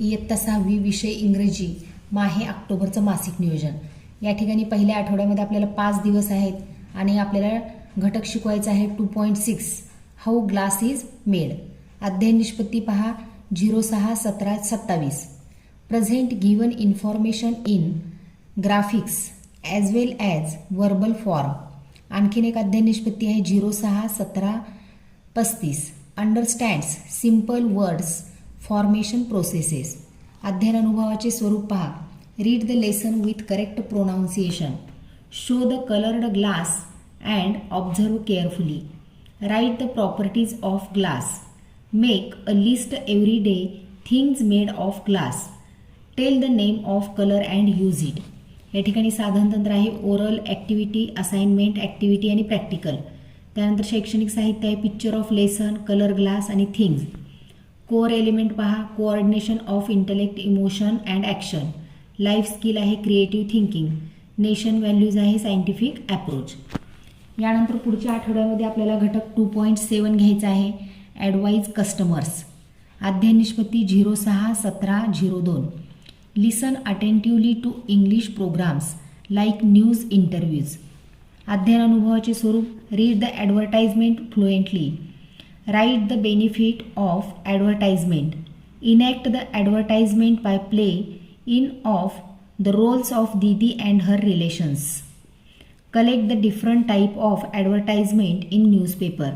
इयत्ता सहावी विषय इंग्रजी माहे ऑक्टोबरचं मासिक नियोजन. या ठिकाणी पहिल्या आठवड्यामध्ये आपल्याला पाच दिवस आहेत आणि आपल्याला घटक शिकवायचा आहे two point six how glass is made अध्ययन निष्पत्ती पहा झिरो सहा सतरा सत्तावीस. Present given information in graphics as well as verbal form आणखीन एक अध्ययन निष्पत्ती आहे झिरो सहा सतरा पस्तीस. Understands simple words formation processes अध्ययन अनुभवाचे स्वरूप पहा. Read the lesson with correct pronunciation show the coloured glass and observe carefully write the properties of glass make a list every day things made of glass tell the name of colour and use it या ठिकाणी साधन तंत्र आहे. Oral activity assignment activity आणि practical त्यानंतर शैक्षणिक साहित्य आहे. Picture of lesson colour glass आणि थिंग्स कोअर एलिमेंट पहा. Coordination of intellect emotion and action life skill आहे क्रिएटिव्ह थिंकिंग नेशन व्हॅल्यूज आहे सायंटिफिक ॲप्रोच यानंतर पुढच्या आठवड्यामध्ये आपल्याला घटक टू पॉईंट सेवन घ्यायचा आहे. ॲडवाईज कस्टमर्स अध्ययन निष्पत्ती झिरो सहा सतरा झिरो दोन listen attentively to English programmes like news interviews अध्ययन अनुभवाचे स्वरूप. Read the advertisement fluently write the benefit of advertisement enact the advertisement by playing of the roles of didi and her relations collect the different type of advertisement in newspaper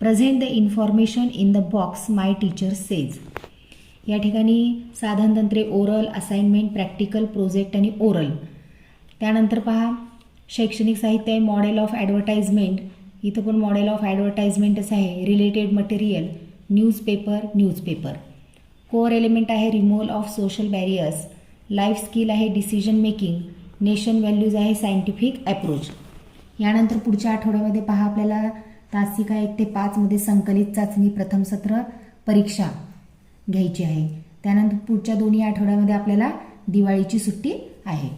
present the information in the box my teacher says या ठिकाणी साधनतंत्रे oral assignment practical project आणि oral त्यानंतर पहा शैक्षणिक साहित्य model of advertisement इथं पण मॉडेल ऑफ ॲडव्हर्टाइजमेंटच आहे. Related material newspaper newspaper core element आहे removal of social barriers life skill आहे डिसिजन मेकिंग नेशन व्हॅल्यूज आहे सायंटिफिक ॲप्रोच यानंतर पुढच्या आठवड्यामध्ये पहा आपल्याला. तासिका एक ते पाचमध्ये संकलित चाचणी प्रथम सत्र परीक्षा घ्यायची आहे. त्यानंतर पुढच्या दोन्ही आठवड्यामध्ये आपल्याला दिवाळीची सुट्टी आहे.